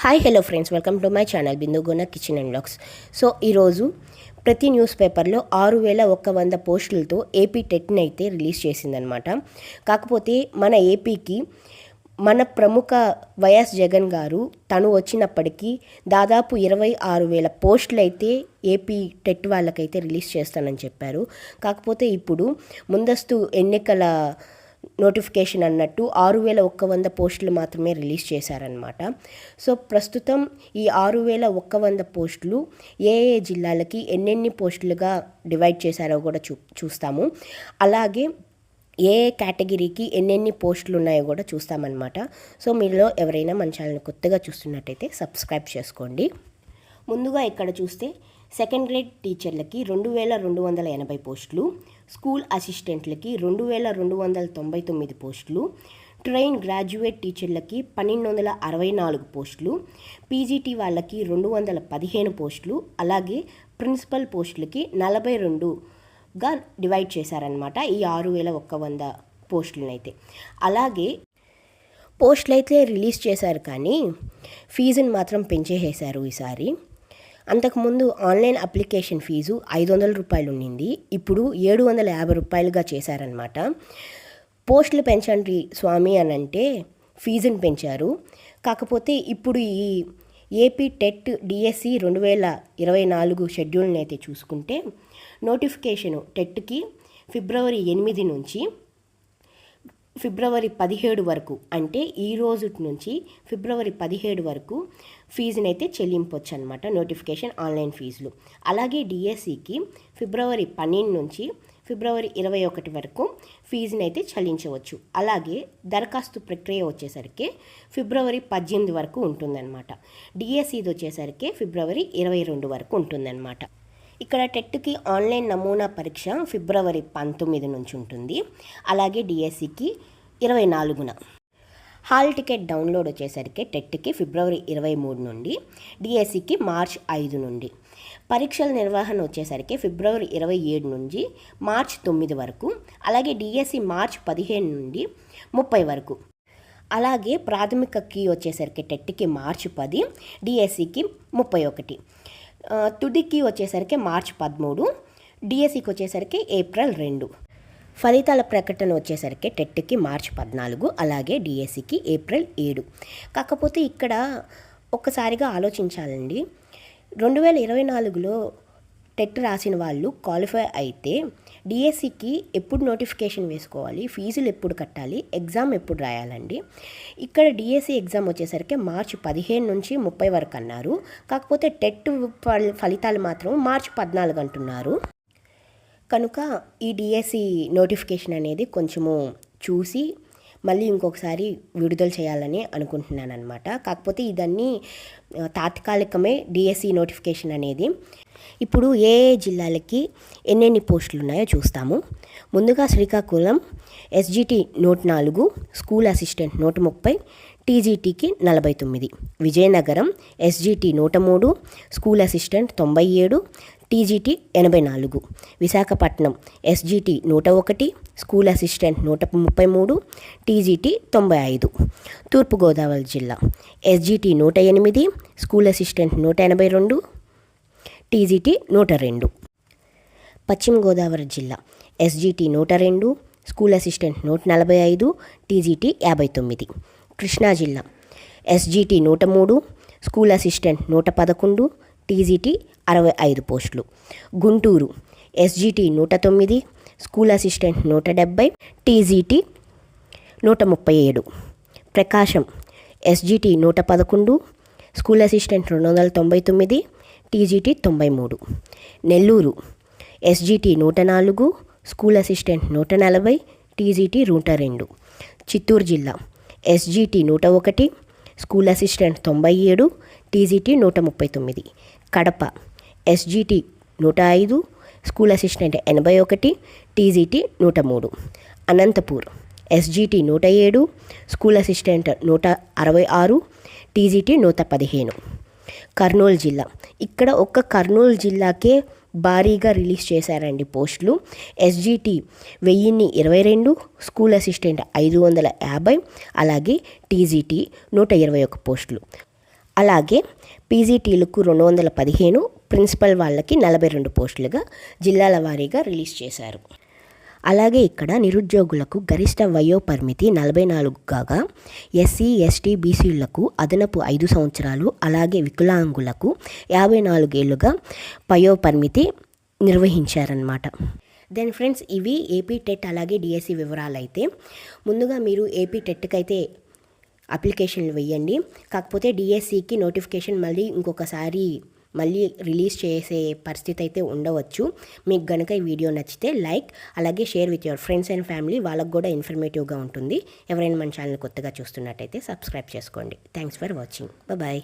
Hi hello friends welcome to my channel Bindugona kitchen and blogs so ఈరోజు ప్రతి news పేపర్లో ఆరు వేల ఒక్క వంద పోస్టులతో ఏపీ టెట్ని అయితే రిలీజ్ చేసిందనమాట కాకపోతే మన ఏపీకి మన ప్రముఖ వైఎస్ జగన్ గారు తను వచ్చినప్పటికీ దాదాపు ఇరవై ఆరు వేల పోస్టులు అయితే ఏపీ టెట్ వాళ్ళకైతే రిలీజ్ చేస్తానని చెప్పారు. కాకపోతే ఇప్పుడు ముందస్తు ఎన్నికల నోటిఫికేషన్ అన్నట్టు ఆరు వేల ఒక్క వంద పోస్టులు మాత్రమే రిలీజ్ చేశారనమాట సో ప్రస్తుతం ఈ ఆరు వేల ఒక్క వంద పోస్టులు ఏ ఏ జిల్లాలకి ఎన్నెన్ని పోస్టులుగా డివైడ్ చేశారో కూడా చూ చూస్తాము. అలాగే ఏ కేటగిరీకి ఎన్నెన్ని పోస్టులు ఉన్నాయో కూడా చూస్తామన్నమాట. సో మీలో ఎవరైనా మన ఛానల్ కొత్తగా చూస్తున్నట్టయితే సబ్స్క్రైబ్ చేసుకోండి. ముందుగా ఇక్కడ చూస్తే సెకండ్ గ్రేడ్ టీచర్లకి రెండు వేల రెండు వందల ఎనభై పోస్టులు స్కూల్ అసిస్టెంట్లకి రెండు వేల రెండు వందల తొంభై తొమ్మిది పోస్టులు ట్రైన్ గ్రాడ్యుయేట్ టీచర్లకి పన్నెండు వందల అరవై నాలుగు పోస్టులు పీజీటీ వాళ్ళకి రెండు వందల పదిహేను పోస్టులు అలాగే ప్రిన్సిపల్ పోస్టులకి నలభై రెండుగా డివైడ్ చేశారనమాట ఈ ఆరు వేల ఒక్క వంద పోస్టులనైతే. అలాగే పోస్టులు అయితే రిలీజ్ చేశారు కానీ ఫీజుని మాత్రం పెంచేసేశారు ఈసారి. అంతకుముందు ఆన్లైన్ అప్లికేషన్ ఫీజు ఐదు వందల రూపాయలు ఉండింది ఇప్పుడు ఏడు వందల యాభై రూపాయలుగా చేశారనమాట పోస్టులు పెంచండి స్వామి అని అంటే ఫీజుని పెంచారు. కాకపోతే ఇప్పుడు ఈ ఏపీ టెట్ డిఎస్సి రెండు వేల ఇరవై నాలుగు షెడ్యూల్ని అయితే చూసుకుంటే నోటిఫికేషను టెట్కి ఫిబ్రవరి ఎనిమిది నుంచి ఫిబ్రవరి పదిహేడు వరకు. అంటే ఈ రోజు నుంచి ఫిబ్రవరి పదిహేడు వరకు ఫీజునైతే చెల్లింపొచ్చు అనమాట నోటిఫికేషన్ ఆన్లైన్ ఫీజులు. అలాగే డిఎస్సికి ఫిబ్రవరి పన్నెండు నుంచి ఫిబ్రవరి ఇరవై ఒకటి వరకు ఫీజుని అయితే చెల్లించవచ్చు. అలాగే దరఖాస్తు ప్రక్రియ వచ్చేసరికి ఫిబ్రవరి పద్దెనిమిది వరకు ఉంటుందన్నమాట. డిఎస్సిది వచ్చేసరికి ఫిబ్రవరి ఇరవై రెండు వరకు ఉంటుందన్నమాట. ఇక్కడ టెట్కి ఆన్లైన్ నమూనా పరీక్ష ఫిబ్రవరి పంతొమ్మిది నుంచి ఉంటుంది. అలాగే డిఎస్సికి ఇరవై నాలుగున. హాల్ టికెట్ డౌన్లోడ్ వచ్చేసరికి టెట్కి ఫిబ్రవరి ఇరవై మూడు నుండి డిఎస్సికి మార్చ్ ఐదు నుండి. పరీక్షల నిర్వహణ వచ్చేసరికి ఫిబ్రవరి ఇరవై ఏడు నుంచి మార్చ్ తొమ్మిది వరకు అలాగే డిఎస్సి మార్చ్ పదిహేను నుండి ముప్పై వరకు. అలాగే ప్రాథమిక కీ వచ్చేసరికి టెట్కి మార్చి పది డిఎస్సికి ముప్పై ఒకటి. తుదికి వచ్చేసరికి మార్చ్ పదమూడు డిఎస్సికి వచ్చేసరికి ఏప్రిల్ రెండు. ఫలితాల ప్రకటన వచ్చేసరికి టెట్కి మార్చ్ పద్నాలుగు అలాగే డిఎస్సికి ఏప్రిల్ ఏడు. కాకపోతే ఇక్కడ ఒక్కసారిగా ఆలోచించాలండి. రెండు వేల ఇరవై నాలుగులో టెట్ రాసిన వాళ్ళు క్వాలిఫై అయితే డిఎస్సికి ఎప్పుడు నోటిఫికేషన్ వేసుకోవాలి? ఫీజులు ఎప్పుడు కట్టాలి? ఎగ్జామ్ ఎప్పుడు రాయాలండి? ఇక్కడ డిఎస్సి ఎగ్జామ్ వచ్చేసరికి మార్చి పదిహేను నుంచి ముప్పై వరకు అన్నారు. కాకపోతే టెట్ ఫలితాలు మాత్రం మార్చి పద్నాలుగు అంటున్నారు. కనుక ఈ డిఎస్సి నోటిఫికేషన్ అనేది కొంచెము చూసి మళ్ళీ ఇంకొకసారి విడుదల చేయాలని అనుకుంటున్నాను అనమాట కాకపోతే ఇదన్నీ తాత్కాలికమే డిఎస్సి నోటిఫికేషన్ అనేది. ఇప్పుడు ఏ ఏ జిల్లాలకి ఎన్నెన్ని పోస్టులు ఉన్నాయో చూస్తాము. ముందుగా శ్రీకాకుళం ఎస్జిటి నూట నాలుగు స్కూల్ అసిస్టెంట్ నూట ముప్పై టీజీటీకి నలభై తొమ్మిది. విజయనగరం ఎస్జిటి నూట మూడు స్కూల్ అసిస్టెంట్ తొంభై ఏడు టీజీటీ ఎనభై నాలుగు. విశాఖపట్నం ఎస్జిటి నూట ఒకటి స్కూల్ అసిస్టెంట్ నూట ముప్పై మూడు టీజీటీ తొంభై ఐదు. తూర్పుగోదావరి జిల్లా ఎస్జిటి నూట ఎనిమిది స్కూల్ అసిస్టెంట్ నూట ఎనభై రెండు టీజీటీ నూట రెండు. పశ్చిమ గోదావరి జిల్లా ఎస్జీటీ నూట రెండు స్కూల్ అసిస్టెంట్ నూట నలభై ఐదు టీజీటీ యాభై తొమ్మిది. కృష్ణా జిల్లా ఎస్జీటీ నూట మూడు స్కూల్ అసిస్టెంట్ నూట పదకొండు టీజీటీ అరవై ఐదు పోస్టులు. గుంటూరు ఎస్జీటీ నూట తొమ్మిది స్కూల్ అసిస్టెంట్ నూట డెబ్బై టీజీటీ నూట ముప్పై ఏడు. ప్రకాశం ఎస్జీటీ నూట పదకొండు స్కూల్ అసిస్టెంట్ రెండు వందల తొంభై తొమ్మిది టీజీటీ తొంభై మూడు నెల్లూరు ఎస్జీటీ నూట నాలుగు స్కూల్ అసిస్టెంట్ నూట నలభై టీజీటీ నూట రెండు చిత్తూరు జిల్లా ఎస్జీటీ నూట ఒకటి స్కూల్ అసిస్టెంట్ తొంభై ఏడు టీజీటీ నూట ముప్పై తొమ్మిది కడప ఎస్జీటీ నూట ఐదు స్కూల్ అసిస్టెంట్ ఎనభై ఒకటి టీజీటీ నూట మూడు అనంతపూర్ ఎస్జీటీ నూట ఏడు స్కూల్ అసిస్టెంట్ నూట అరవై ఆరు టీజీటీ నూట పదిహేను. కర్నూలు జిల్లా. ఇక్కడ ఒక్క కర్నూలు జిల్లాకే భారీగా రిలీజ్ చేశారండి పోస్టులు. ఎస్జిటి వెయ్యిన్ని ఇరవై రెండు స్కూల్ అసిస్టెంట్ ఐదు వందల యాభై అలాగే టీజీటీ నూట ఇరవై ఒక పోస్టులు. అలాగే పీజీటీలకు రెండు వందల పదిహేను ప్రిన్సిపల్ వాళ్ళకి నలభై రెండు పోస్టులుగా జిల్లాల వారీగా రిలీజ్ చేశారు. అలాగే ఇక్కడ నిరుద్యోగులకు గరిష్ట వయో పరిమితి నలభై నాలుగు కాగా ఎస్సీ ఎస్టీ బీసీలకు అదనపు ఐదు సంవత్సరాలు అలాగే వికలాంగులకు యాభై నాలుగేళ్ళుగా వయో పరిమితి నిర్వహించారనమాట దెన్ ఫ్రెండ్స్ ఇవి ఏపీ టెట్ అలాగే డిఎస్సి వివరాలు అయితే ముందుగా మీరు ఏపీ టెట్కి అయితే అప్లికేషన్లు వేయండి కాకపోతే డిఎస్సికి నోటిఫికేషన్ మళ్ళీ ఇంకొకసారి మళ్ళీ రిలీజ్ చేసే పరిస్థితి అయితే ఉండవచ్చు. మీకు గనుక ఈ వీడియో నచ్చితే లైక్ అలాగే share with your friends and family. వాళ్ళకు కూడా ఇన్ఫర్మేటివ్గా ఉంటుంది. ఎవరైనా మన ఛానల్ కొత్తగా చూస్తున్నట్టయితే సబ్స్క్రైబ్ చేసుకోండి. Thanks for watching. బాయ్.